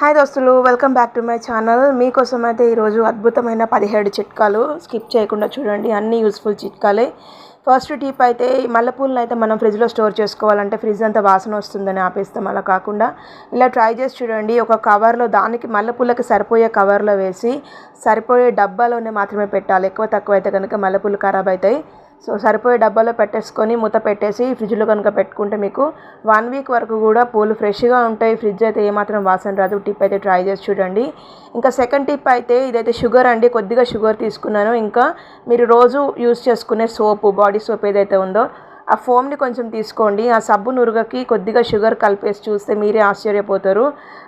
Hi దోస్తులు welcome back to my channel. మీకోసం అయితే ఈరోజు అద్భుతమైన పదిహేడు చిట్కాలు స్కిప్ చేయకుండా చూడండి అన్ని యూస్ఫుల్ చిట్కాలే. ఫస్ట్ టిప్ అయితే మల్లెపూలను అయితే మనం ఫ్రిడ్జ్లో స్టోర్ చేసుకోవాలంటే ఫ్రిడ్జ్ అంతా వాసన వస్తుందని ఆపేస్తాం అలా కాకుండా. ఇలా ట్రై చేసి చూడండి ఒక కవర్లో దానికి మల్లెపూలకి సరిపోయే కవర్లో వేసి సరిపోయే డబ్బాలోనే మాత్రమే పెట్టాలి. ఎక్కువ తక్కువ అయితే కనుక మల్లెపూలు ఖరాబ్ అవుతాయి. సో సరిపోయే డబ్బాలో పెట్టేసుకొని మూత పెట్టేసి ఫ్రిడ్జ్లో కనుక పెట్టుకుంటే మీకు వన్ వీక్ వరకు కూడా పూలు ఫ్రెష్గా ఉంటాయి. ఫ్రిడ్జ్ అయితే ఏమాత్రం వాసన రాదు. టిప్ అయితే ట్రై చేసి చూడండి. ఇంకా సెకండ్ టిప్ అయితే ఇదైతే షుగర్ అండి. కొద్దిగా షుగర్ తీసుకున్నాను. ఇంకా మీరు రోజు యూస్ చేసుకునే సోపు బాడీ సోప్ ఏదైతే ఉందో ఆ ఫోమ్ని కొంచెం తీసుకోండి. ఆ సబ్బు నురుగకి కొద్దిగా షుగర్ కలిపేసి చూస్తే మీరే ఆశ్చర్యపోతారు.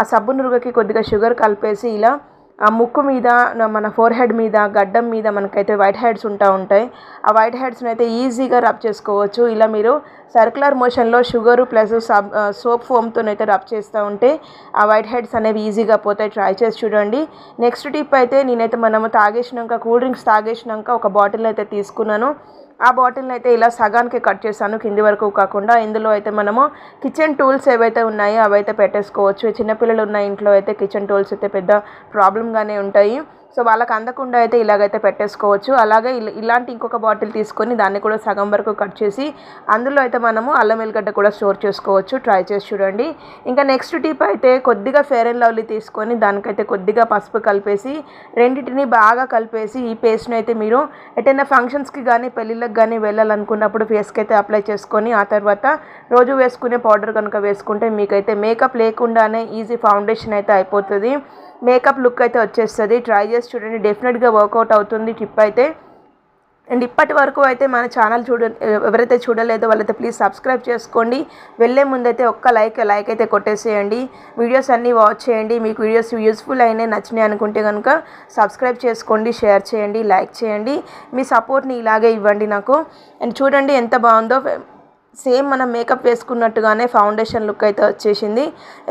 ఆ సబ్బు నురుగకి కొద్దిగా షుగర్ కలిపేసి ఇలా ఆ ముక్కు మీద మన ఫోర్ హెడ్ మీద గడ్డం మీద మనకైతే వైట్ హెడ్స్ ఉంటా ఉంటాయి. ఆ వైట్ హెడ్స్ని అయితే ఈజీగా రబ్ చేసుకోవచ్చు. ఇలా మీరు సర్కులర్ మోషన్లో షుగరు ప్లస్ సబ్ సోప్ ఫోమ్తోనైతే రబ్ చేస్తూ ఉంటే ఆ వైట్ హెడ్స్ అనేవి ఈజీగా పోతాయి. ట్రై చేసి చూడండి. నెక్స్ట్ టిప్ అయితే నేనైతే మనము తాగేసినాక కూల్ డ్రింక్స్ తాగేసినాక ఒక బాటిల్ అయితే తీసుకున్నాను. ఆ బాటిల్ని అయితే ఇలా సగానికి కట్ చేశాను కింది వరకు కాకుండా. ఇందులో అయితే మనము కిచెన్ టూల్స్ ఏవైతే ఉన్నాయో అవైతే పెట్టేసుకోవచ్చు. చిన్నపిల్లలు ఉన్న ఇంట్లో అయితే కిచెన్ టూల్స్ అయితే పెద్ద ప్రాబ్లంగానే ఉంటాయి. సో వాళ్ళకి అందకుండా అయితే ఇలాగైతే పెట్టేసుకోవచ్చు. అలాగే ఇలాంటి ఇంకొక బాటిల్ తీసుకొని దాన్ని కూడా సగం వరకు కట్ చేసి అందులో అయితే మనము అల్లం వెల్లిగడ్డ కూడా స్టోర్ చేసుకోవచ్చు. ట్రై చేసి చూడండి. ఇంకా నెక్స్ట్ టిప్ అయితే కొద్దిగా ఫేర్ అండ్ లవ్లీ తీసుకొని దానికైతే కొద్దిగా పసుపు కలిపేసి రెండింటిని బాగా కలిపేసి ఈ పేస్ట్ని అయితే మీరు ఎటైనా ఫంక్షన్స్కి కానీ పెళ్ళిళ్ళకి కానీ వెళ్ళాలనుకున్నప్పుడు ఫేస్కి అయితే అప్లై చేసుకొని ఆ తర్వాత రోజు వేసుకునే పౌడర్ కనుక వేసుకుంటే మీకైతే మేకప్ లేకుండానే ఈజీ ఫౌండేషన్ అయితే అయిపోతుంది. మేకప్ లుక్ అయితే వచ్చేస్తుంది. ట్రై చేసి చూడండి. డెఫినెట్గా వర్కౌట్ అవుతుంది టిప్ అయితే. అండ్ ఇప్పటి వరకు అయితే మన ఛానల్ చూడ ఎవరైతే చూడలేదో వాళ్ళైతే ప్లీజ్ సబ్స్క్రైబ్ చేసుకోండి. వెళ్ళే ముందైతే ఒక్క లైక్ లైక్ అయితే కొట్టేసేయండి. వీడియోస్ అన్నీ వాచ్ చేయండి. మీకు వీడియోస్ యూస్ఫుల్ అయినాయి నచ్చినాయి అనుకుంటే కనుక సబ్స్క్రైబ్ చేసుకోండి షేర్ చేయండి లైక్ చేయండి. మీ సపోర్ట్ని ఇలాగే ఇవ్వండి నాకు. అండ్ చూడండి ఎంత బాగుందో. సేమ్ మనం మేకప్ వేసుకున్నట్టుగానే ఫౌండేషన్ లుక్ అయితే వచ్చేసింది.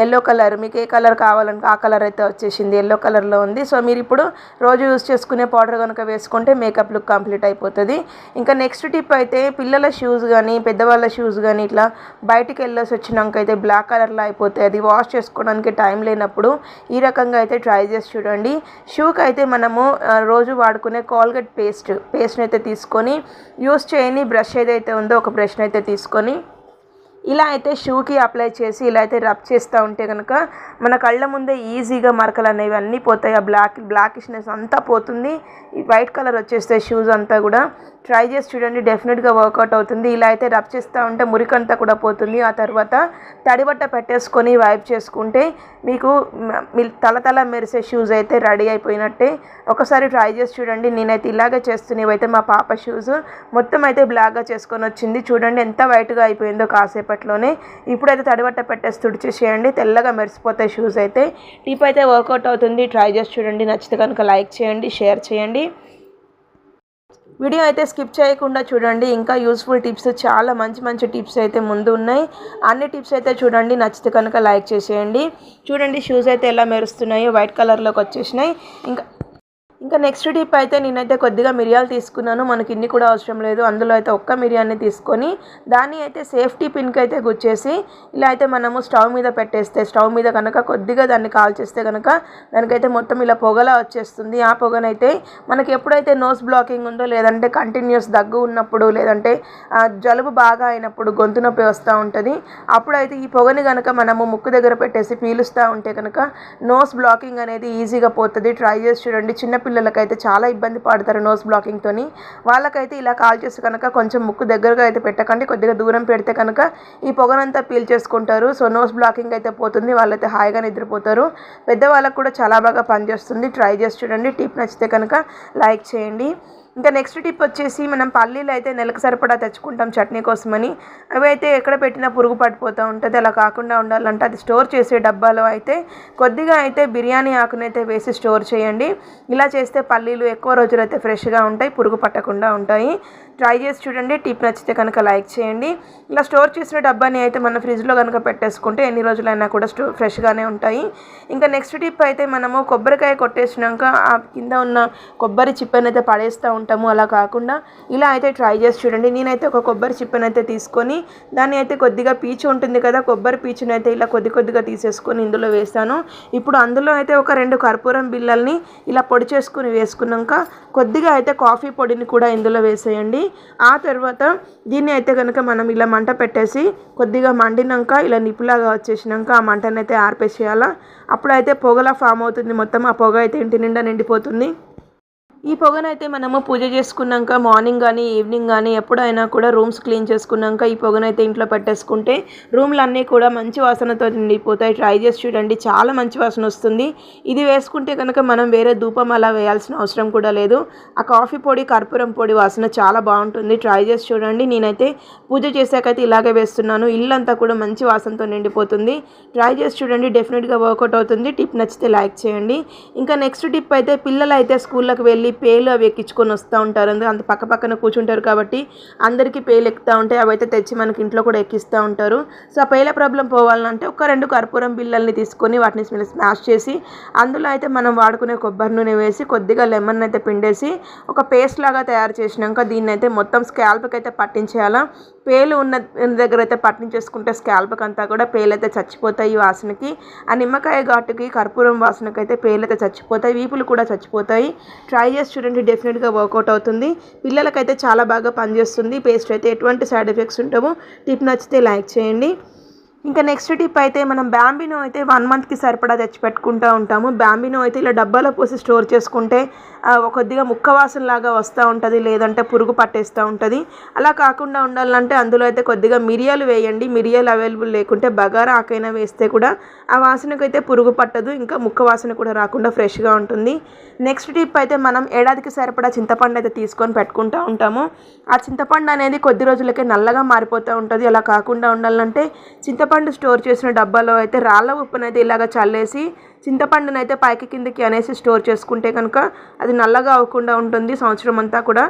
ఎల్లో కలర్ మీకు ఏ కలర్ కావాలంటే ఆ కలర్ అయితే వచ్చేసింది. ఎల్లో కలర్లో ఉంది. సో మీరు ఇప్పుడు రోజు యూస్ చేసుకునే పౌడర్ కనుక వేసుకుంటే మేకప్ లుక్ కంప్లీట్ అయిపోతుంది. ఇంకా నెక్స్ట్ టిప్ అయితే పిల్లల షూస్ కానీ పెద్దవాళ్ళ షూస్ కానీ ఇట్లా బయటికి వెళ్ళేసి వచ్చినాక అయితే బ్లాక్ కలర్లో అయిపోతాయి. అది వాష్ చేసుకోవడానికి టైం లేనప్పుడు ఈ రకంగా అయితే ట్రై చేసి చూడండి. షూకి అయితే మనము రోజు వాడుకునే కోల్గేట్ పేస్ట్ పేస్ట్ని అయితే తీసుకొని యూస్ చేయని బ్రష్ ఏదైతే ఉందో ఒక బ్రష్ని అయితే తీసుకొని ఇలా అయితే షూకి అప్లై చేసి ఇలా అయితే రబ్ చేస్తూ ఉంటే కనుక మన కళ్ళ ముందే ఈజీగా మరకలు అనేవి అన్నీ పోతాయి. ఆ బ్లాక్ బ్లాకిష్నెస్ అంతా పోతుంది. ఈ వైట్ కలర్ వచ్చేస్తే షూస్ అంతా కూడా ట్రై చేసి చూడండి డెఫినెట్గా వర్కౌట్ అవుతుంది. ఇలా అయితే రబ్ చేస్తూ ఉంటే మురికంతా కూడా పోతుంది. ఆ తర్వాత తడిబట్ట పెట్టేసుకొని వైప్ చేసుకుంటే మీకు మీ తల తల మెరిసే షూస్ అయితే రెడీ అయిపోయినట్టే. ఒకసారి ట్రై చేసి చూడండి నేనైతే ఇలాగే చేస్తున్నవి అయితే మా పాప షూస్ మొత్తం అయితే బ్లాక్గా చేసుకొని వచ్చింది. చూడండి ఎంత వైట్గా అయిపోయిందో కాసేపట్లోనే. ఇప్పుడైతే తడిబట్ట పెట్టేసి తుడిచేసేయండి. తెల్లగా మెరిసిపోతాయి షూస్ అయితే. టిప్ అయితే వర్కౌట్ అవుతుంది. ట్రై చేసి చూడండి. నచ్చితే కనుక లైక్ చేయండి షేర్ చేయండి. వీడియో అయితే స్కిప్ చేయకుండా చూడండి. ఇంకా యూస్ఫుల్ టిప్స్ చాలా మంచి మంచి టిప్స్ అయితే ముందు ఉన్నాయి అన్ని టిప్స్ అయితే చూడండి. నచ్చితే కనుక లైక్ చేసేయండి. చూడండి షూస్ అయితే ఎలా మెరుస్తున్నాయో వైట్ కలర్లోకి వచ్చేసినాయి. ఇంకా ఇంకా నెక్స్ట్ టిప్ అయితే నేనైతే కొద్దిగా మిరియాలు తీసుకున్నాను. మనకి ఇన్ని కూడా అవసరం లేదు. అందులో అయితే ఒక్క మిరియాన్ని తీసుకొని దాన్ని అయితే సేఫ్టీ పిన్కి అయితే గుచ్చేసి ఇలా అయితే మనము స్టవ్ మీద పెట్టేస్తే స్టవ్ మీద కనుక కొద్దిగా దాన్ని కాల్చేస్తే కనుక దానికైతే మొత్తం ఇలా పొగలా వచ్చేస్తుంది. ఆ పొగనైతే మనకి ఎప్పుడైతే నోస్ బ్లాకింగ్ ఉందో లేదంటే కంటిన్యూస్ దగ్గు ఉన్నప్పుడు లేదంటే జలుబు బాగా అయినప్పుడు గొంతు నొప్పి వస్తూ ఉంటుంది. అప్పుడైతే ఈ పొగని కనుక మనము ముక్కు దగ్గర పెట్టేసి పీలుస్తూ ఉంటే కనుక నోస్ బ్లాకింగ్ అనేది ఈజీగా పోతుంది. ట్రై చేసి చూడండి. చిన్నపిల్లలకైతే చాలా ఇబ్బంది పడతారు నోస్ బ్లాకింగ్తోని వాళ్ళకైతే ఇలా కాల్ చేస్తే కనుక కొంచెం ముక్కు దగ్గరగా అయితే పెట్టకండి కొద్దిగా దూరం పెడితే కనుక ఈ పొగనంతా పీల్ చేసుకుంటారు. సో నోస్ బ్లాకింగ్ అయితే పోతుంది వాళ్ళైతే హాయిగా నిద్రపోతారు. పెద్దవాళ్ళకు కూడా చాలా బాగా పనిచేస్తుంది. ట్రై చేసి చూడండి. టిప్ నచ్చితే కనుక లైక్ చేయండి. ఇంకా నెక్స్ట్ టిప్ వచ్చేసి మనం పల్లీలు అయితే నెలకు సరిపడా తెచ్చుకుంటాం చట్నీ కోసమని. అవి అయితే ఎక్కడ పెట్టినా పురుగు పడిపోతూ ఉంటుంది. అలా కాకుండా ఉండాలంటే అది స్టోర్ చేసే డబ్బాలో అయితే కొద్దిగా అయితే బిర్యానీ ఆకునైతే వేసి స్టోర్ చేయండి. ఇలా చేస్తే పల్లీలు ఎక్కువ రోజులు అయితే ఫ్రెష్గా ఉంటాయి పురుగు పట్టకుండా ఉంటాయి. ట్రై చేసి చూడండి. టిప్ నచ్చితే కనుక లైక్ చేయండి. ఇలా స్టోర్ చేసిన డబ్బాని అయితే మన ఫ్రిడ్జ్లో కనుక పెట్టేసుకుంటే ఎన్ని రోజులైనా కూడా స్టో ఫ్రెష్గానే ఉంటాయి. ఇంకా నెక్స్ట్ టిప్ అయితే మనము కొబ్బరికాయ కొట్టేసినాక ఆ కింద ఉన్న కొబ్బరి చిప్పని అయితే పడేస్తూ ఉంటాము అలా కాకుండా ఇలా అయితే ట్రై చేసి చూడండి. నేనైతే ఒక కొబ్బరి చిప్పను అయితే తీసుకొని దాన్ని అయితే కొద్దిగా పీచు ఉంటుంది కదా కొబ్బరి పీచుని అయితే ఇలా కొద్ది కొద్దిగా తీసేసుకొని ఇందులో వేస్తాను ఇప్పుడు అందులో అయితే ఒక రెండు కర్పూరం బిళ్ళల్ని ఇలా పొడి చేసుకుని వేసుకున్నాక కొద్దిగా అయితే కాఫీ పొడిని కూడా ఇందులో వేసేయండి. ఆ తర్వాత దీన్ని అయితే కనుక మనం ఇలా మంట పెట్టేసి కొద్దిగా మండినాక ఇలా నిప్పులాగా వచ్చేసినాక ఆ మంటనైతే ఆర్పేసేయాలా? అప్పుడైతే పొగలా ఫామ్ అవుతుంది మొత్తం. ఆ పొగ అయితే ఇంటి నిండా నిండిపోతుంది. ఈ పొగనైతే మనము పూజ చేసుకున్నాక మార్నింగ్ కానీ ఈవినింగ్ కానీ ఎప్పుడైనా కూడా రూమ్స్ క్లీన్ చేసుకున్నాక ఈ పొగనైతే ఇంట్లో పెట్టేసుకుంటే రూమ్లు అన్నీ కూడా మంచి వాసనతో నిండిపోతాయి. ట్రై చేసి చూడండి చాలా మంచి వాసన వస్తుంది. ఇది వేసుకుంటే కనుక మనం వేరే ధూపం అలా వేయాల్సిన అవసరం కూడా లేదు. ఆ కాఫీ పొడి కర్పూరం పొడి వాసన చాలా బాగుంటుంది. ట్రై చేసి చూడండి. నేనైతే పూజ చేశాకైతే ఇలాగే వేస్తున్నాను. ఇల్లంతా కూడా మంచి వాసనతో నిండిపోతుంది. ట్రై చేసి చూడండి డెఫినెట్గా వర్కౌట్ అవుతుంది. టిప్ నచ్చితే లైక్ చేయండి. ఇంకా నెక్స్ట్ టిప్ అయితే పిల్లలు అయితే స్కూళ్ళకి వెళ్ళి పేలు అవి ఎక్కించుకొని వస్తూ ఉంటారు. అంత పక్క పక్కన కూర్చుంటారు కాబట్టి అందరికీ పేలు ఎక్కుతూ ఉంటాయి. అవి అయితే తెచ్చి మనకి ఇంట్లో కూడా ఎక్కిస్తూ ఉంటారు. సో ఆ పేల ప్రాబ్లం పోవాలంటే ఒక రెండు కర్పూరం బిళ్ళల్ని తీసుకొని వాటిని స్మాష్ చేసి అందులో అయితే మనం వాడుకునే కొబ్బరి నూనె వేసి కొద్దిగా లెమన్ అయితే పిండేసి ఒక పేస్ట్ లాగా తయారు చేసినాక దీన్ని అయితే మొత్తం స్కాల్ప్కి అయితే పట్టించేయాలా. పేలు ఉన్న దగ్గర అయితే పట్టించేసుకుంటే స్కాల్ప్కి అంతా కూడా పేలు అయితే చచ్చిపోతాయి ఈ వాసనకి. ఆ నిమ్మకాయ ఘాటుకి కర్పూరం వాసనకి అయితే పేలు అయితే చచ్చిపోతాయి. వీపులు కూడా చచ్చిపోతాయి. ట్రై చేసి చూడండి డెఫినెట్గా వర్కౌట్ అవుతుంది. పిల్లలకైతే చాలా బాగా పనిచేస్తుంది. పేస్ట్ అయితే ఎటువంటి సైడ్ ఎఫెక్ట్స్ ఉండవు. టిప్ నచ్చితే లైక్ చేయండి. ఇంకా నెక్స్ట్ టిప్ అయితే మనం బ్యాంబినో అయితే వన్ మంత్కి సరిపడా తెచ్చి పెట్టుకుంటూ ఉంటాము. బ్యాంబినో అయితే ఇలా డబ్బాలో పోసి స్టోర్ చేసుకుంటే కొద్దిగా ముక్క వాసన లాగా వస్తూ ఉంటుంది లేదంటే పురుగు పట్టేస్తూ ఉంటుంది. అలా కాకుండా ఉండాలంటే అందులో అయితే కొద్దిగా మిరియాలు వేయండి. మిరియాలు అవైలబుల్ లేకుంటే బగారా ఆకైనా వేస్తే కూడా ఆ వాసనకు అయితే పురుగు పట్టదు ఇంకా ముక్క వాసన కూడా రాకుండా ఫ్రెష్గా ఉంటుంది. నెక్స్ట్ టిప్ అయితే మనం ఏడాదికి సరిపడా చింతపండు అయితే తీసుకొని పెట్టుకుంటూ ఉంటాము. ఆ చింతపండు అనేది కొద్ది రోజులకే నల్లగా మారిపోతూ ఉంటుంది. అలా కాకుండా ఉండాలంటే చింతపండు చింతపండు స్టోర్ చేసిన డబ్బాలో అయితే రాళ్ళ ఉప్పునైతే ఇలాగ చల్లేసి చింతపండునైతే అయితే పైకి కిందకి అనేసి స్టోర్ చేసుకుంటే కనుక అది నల్లగా అవ్వకుండా ఉంటుంది సంవత్సరం అంతా కూడా.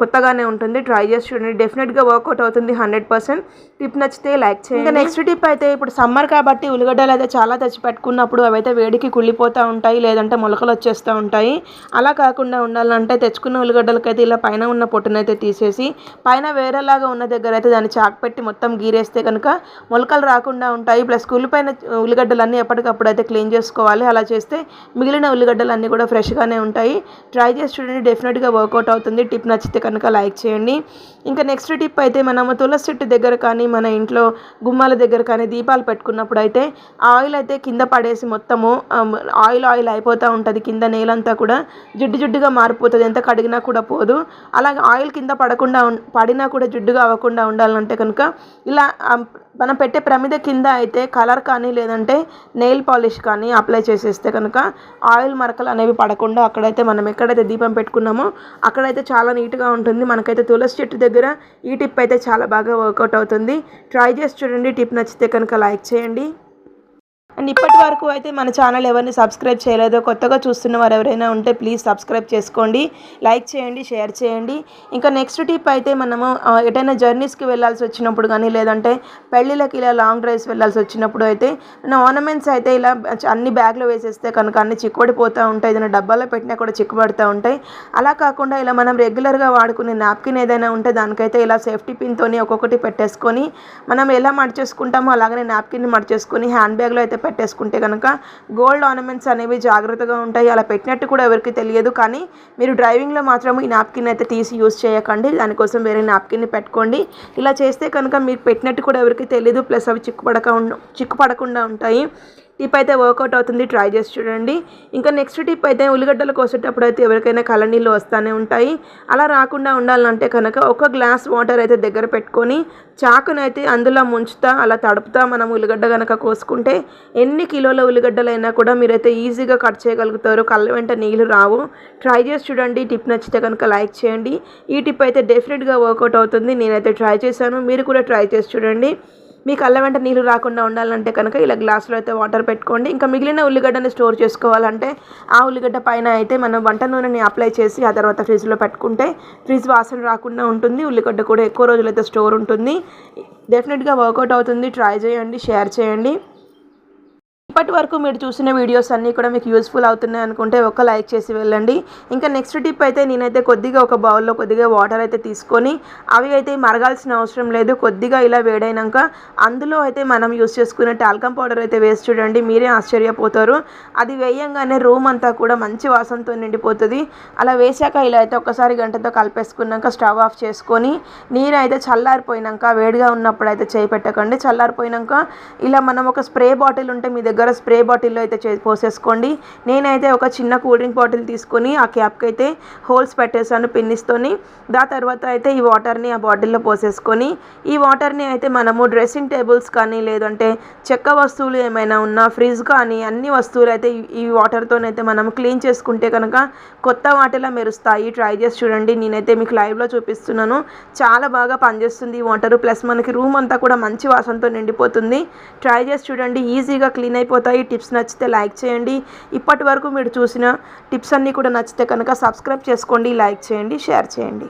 కొత్తగానే ఉంటుంది. ట్రై చేసి చూడండి. డెఫినెట్గా వర్కౌట్ అవుతుంది హండ్రెడ్ పర్సెంట్ టిప్ నచ్చితే లైక్ చేయండి. ఇంకా నెక్స్ట్ టిప్ అయితే ఇప్పుడు సమ్మర్ కాబట్టి ఉల్లిగడ్డలు అయితే చాలా తెచ్చి పెట్టుకున్నప్పుడు అవైతే వేడికి కుళ్ళిపోతూ ఉంటాయి లేదంటే మొలకలు వచ్చేస్తూ ఉంటాయి. అలా కాకుండా ఉండాలంటే తెచ్చుకున్న ఉల్లిగడ్డలకైతే ఇలా పైన ఉన్న పొట్టునైతే తీసేసి పైన వేరేలాగా ఉన్న దగ్గర అయితే దాన్ని చాక్ పెట్టి మొత్తం గీరేస్తే కనుక మొలకలు రాకుండా ఉంటాయి. ప్లస్ కుళ్ళిపోయిన ఉల్లిగడ్డలన్నీ ఎప్పటికప్పుడు అయితే క్లీన్ చేసుకోవాలి. అలా చేస్తే మిగిలిన ఉల్లిగడ్డలు అన్నీ కూడా ఫ్రెష్గానే ఉంటాయి. ట్రై చేసి చూడండి. డెఫినెట్గా వర్కౌట్ అవుతుంది. టిప్ నచ్చితే నచ్చితే కనుక లైక్ చేయండి. ఇంకా నెక్స్ట్ టిప్ అయితే మనము తులసి చెట్టు దగ్గర కానీ మన ఇంట్లో గుమ్మాల దగ్గర కానీ దీపాలు పెట్టుకున్నప్పుడు అయితే ఆయిల్ అయితే కింద పడేసి మొత్తము ఆయిల్ ఆయిల్ అయిపోతూ ఉంటుంది. కింద నేలంతా కూడా జిడ్డు జిడ్డుగా మారిపోతుంది. ఎంత కడిగినా కూడా పోదు. అలాగే ఆయిల్ కింద పడకుండా పడినా కూడా జిడ్డుగా అవ్వకుండా ఉండాలంటే కనుక ఇలా మనం పెట్టే ప్రమిద కింద అయితే కలర్ కానీ లేదంటే నెయిల్ పాలిష్ కానీ అప్లై చేసేస్తే కనుక ఆయిల్ మరకలు అనేవి పడకుండా అక్కడైతే మనం ఎక్కడైతే దీపం పెట్టుకున్నామో అక్కడైతే చాలా నీట్గా ఉంటుంది. మనకైతే తులసి చెట్టు దగ్గర ఈ టిప్ అయితే చాలా బాగా వర్కౌట్ అవుతుంది. ట్రై చేసి చూడండి. టిప్ నచ్చితే కనుక లైక్ చేయండి. అండ్ ఇప్పటి వరకు అయితే మన ఛానల్ ఎవరిని సబ్స్క్రైబ్ చేయలేదో కొత్తగా చూస్తున్న వారు ఎవరైనా ఉంటే ప్లీజ్ సబ్స్క్రైబ్ చేసుకోండి. లైక్ చేయండి షేర్ చేయండి. ఇంకా నెక్స్ట్ టిప్ అయితే మనము ఎటైనా జర్నీస్కి వెళ్ళాల్సి వచ్చినప్పుడు కానీ లేదంటే పెళ్ళిళ్ళకి ఇలా లాంగ్ డ్రైవ్స్ వెళ్ళాల్సి వచ్చినప్పుడు అయితే మన ఆర్నమెంట్స్ అయితే ఇలా అన్ని బ్యాగ్లో వేసేస్తే కనుక అన్ని చిక్కుబడిపోతూ ఉంటాయి. ఏదైనా డబ్బాలో పెట్టినా కూడా చిక్కుబడుతూ ఉంటాయి. అలా కాకుండా ఇలా మనం రెగ్యులర్గా వాడుకునే నాప్కిన్ ఏదైనా ఉంటే దానికైతే ఇలా సేఫ్టీ పిన్తోని ఒక్కొక్కటి పెట్టేసుకొని మనం ఎలా మడిచేసుకుంటామో అలాగనే నాప్కిన్ని మడిచేసుకొని హ్యాండ్ బ్యాగ్లో అయితే పెట్టేసుకుంటే కనుక గోల్డ్ ఆర్నమెంట్స్ అనేవి జాగ్రత్తగా ఉంటాయి. అలా పెట్టినట్టు కూడా ఎవరికి తెలియదు. కానీ మీరు డ్రైవింగ్లో మాత్రం ఈ నాప్కిన్ అయితే తీసి యూజ్ చేయకండి. దానికోసం వేరే నాప్కిన్ని పెట్టుకోండి. ఇలా చేస్తే కనుక మీరు పెట్టినట్టు కూడా ఎవరికి తెలియదు ప్లస్ అవి చిక్కుపడక చిక్కుపడకుండా ఉంటాయి. టిప్ అయితే వర్కౌట్ అవుతుంది. ట్రై చేసి చూడండి. ఇంకా నెక్స్ట్ టిప్ అయితే ఉల్లిగడ్డలు కోసేటప్పుడు అయితే ఎవరికైనా కళ్ళనీళ్ళు వస్తూనే ఉంటాయి. అలా రాకుండా ఉండాలంటే కనుక ఒక గ్లాస్ వాటర్ అయితే దగ్గర పెట్టుకొని చాకునైతే అందులో ముంచుతా అలా తడుపుతా మనం ఉల్లిగడ్డ కనుక కోసుకుంటే ఎన్ని కిలోల ఉల్లిగడ్డలైనా కూడా మీరైతే ఈజీగా కట్ చేయగలుగుతారు. కళ్ళ వెంట నీళ్ళు రావు. ట్రై చేసి చూడండి. టిప్ నచ్చితే కనుక లైక్ చేయండి. ఈ టిప్ అయితే డెఫినెట్గా వర్కౌట్ అవుతుంది. నేనైతే ట్రై చేశాను. మీరు కూడా ట్రై చేసి చూడండి. మీ కళ్ళ వెంట నీళ్ళు రాకుండా ఉండాలంటే కనుక ఇలా గ్లాసులో అయితే వాటర్ పెట్టుకోండి. ఇంకా మిగిలిన ఉల్లిగడ్డని స్టోర్ చేసుకోవాలంటే ఆ ఉల్లిగడ్డ పైన అయితే మనం వంట నూనెని అప్లై చేసి ఆ తర్వాత ఫ్రిడ్జ్లో పెట్టుకుంటే ఫ్రిడ్జ్ వాసన రాకుండా ఉంటుంది. ఉల్లిగడ్డ కూడా ఎక్కువ రోజులైతే స్టోర్ ఉంటుంది. డెఫినెట్గా వర్కౌట్ అవుతుంది. ట్రై చేయండి షేర్ చేయండి. ఇప్పటి వరకు మీరు చూసిన వీడియోస్ అన్నీ కూడా మీకు యూస్ఫుల్ అవుతున్నాయి అనుకుంటే ఒక లైక్ చేసి వెళ్ళండి. ఇంకా నెక్స్ట్ టిప్ అయితే నేనైతే కొద్దిగా ఒక బౌల్లో కొద్దిగా వాటర్ అయితే తీసుకొని అవి అయితే మరగాల్సిన అవసరం లేదు. కొద్దిగా ఇలా వేడైనాక అందులో అయితే మనం యూస్ చేసుకునే టాల్కమ్ పౌడర్ అయితే వేసి చూడండి. మీరే ఆశ్చర్యపోతారు. అది వేయంగానే రూమ్ అంతా కూడా మంచి వాసనతో నిండిపోతుంది. అలా వేసాక ఇలా అయితే ఒకసారి గంటతో కలిపేసుకున్నాక స్టవ్ ఆఫ్ చేసుకొని నీరు అయితే చల్లారిపోయినాక వేడిగా ఉన్నప్పుడు అయితే చేయి పెట్టకండి. చల్లారిపోయినాక ఇలా మనం ఒక స్ప్రే బాటిల్ ఉంటే మీ దగ్గర స్ప్రే బాటిల్లో అయితే చే పోసేసుకోండి. నేనైతే ఒక చిన్న కూల్ డ్రింక్ బాటిల్ తీసుకొని ఆ క్యాప్కి అయితే హోల్స్ పెట్టేసాను పిన్నిస్తోని. దా తర్వాత అయితే ఈ వాటర్ని ఆ బాటిల్లో పోసేసుకొని ఈ వాటర్ని అయితే మనము డ్రెస్సింగ్ టేబుల్స్ కానీ లేదంటే చెక్క వస్తువులు ఏమైనా ఉన్నా ఫ్రిడ్జ్ కానీ అన్ని వస్తువులు అయితే ఈ- వాటర్తోనైతే మనం క్లీన్ చేసుకుంటే కనుక కొత్త వాటిలా మెరుస్తాయి. ట్రై చేసి చూడండి. నేనైతే మీకు లైవ్లో చూపిస్తున్నాను. చాలా బాగా పనిచేస్తుంది ఈ వాటర్. ప్లస్ మనకి రూమ్ అంతా కూడా మంచి వాసనతో నిండిపోతుంది. ట్రై చేసి చూడండి. ఈజీగా క్లీన్ అయిపోతాయి టిప్స్ నచ్చితే లైక్ చేయండి. ఇప్పటి వరకు మీరు చూసిన టిప్స్ అన్నీ కూడా నచ్చితే కనుక సబ్స్క్రైబ్ చేసుకోండి లైక్ చేయండి షేర్ చేయండి.